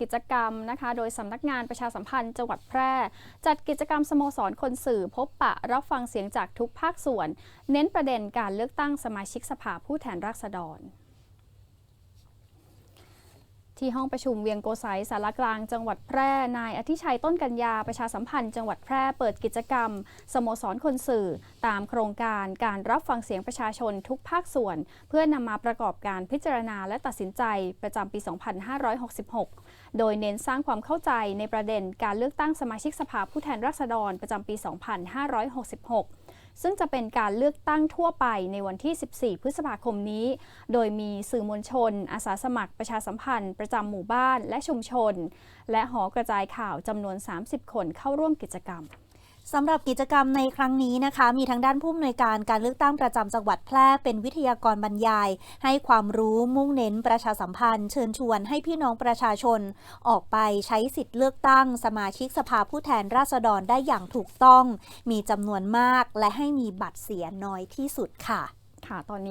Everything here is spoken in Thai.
กิจกรรมนะคะ โดยสำนักงานประชาสัมพันธ์จังหวัดแพร่ จัดกิจกรรมสโมสรคนสื่อพบปะรับฟังเสียงจากทุกภาคส่วน เน้นประเด็นการเลือกตั้งสมาชิกสภาผู้แทนราษฎร ที่ห้องประชุมเวียงโกไสสารกลางจังหวัดแพร่ นายอธิชัยต้นกัญญาประชาสัมพันธ์จังหวัดแพร่เปิดกิจกรรม สโมสรคนสื่อ ตามโครงการการรับฟังเสียงประชาชนทุกภาคส่วน เพื่อนำมาประกอบการพิจารณาและตัดสินใจประจำปี 2566 โดยเน้นสร้างความเข้าใจในประเด็นการเลือกตั้งสมาชิกสภาผู้แทนราษฎรประจำปี 2566 ซึ่งจะเป็นการเลือกตั้งทั่วไปในวันที่ 14 พฤษภาคมนี้ โดยมีสื่อมวลชน อาสาสมัครประชาสัมพันธ์ ประจำหมู่บ้านและชุมชน และหอกระจายข่าวจำนวน 30 คนเข้าร่วมกิจกรรม สำหรับกิจกรรมในครั้งนี้นะคะ มีทางด้านผู้อำนวยการการเลือกตั้งประจำจังหวัดแพร่เป็นวิทยากรบรรยาย ให้ความรู้มุ่งเน้นประชาสัมพันธ์ เชิญชวนให้พี่น้องประชาชน ออกไปใช้สิทธิ์เลือกตั้ง สมาชิกสภาผู้แทนราษฎรได้อย่างถูกต้อง มีจำนวนมากและให้มีบัตรเสียน้อยที่สุดค่ะ ค่ะตอนนี้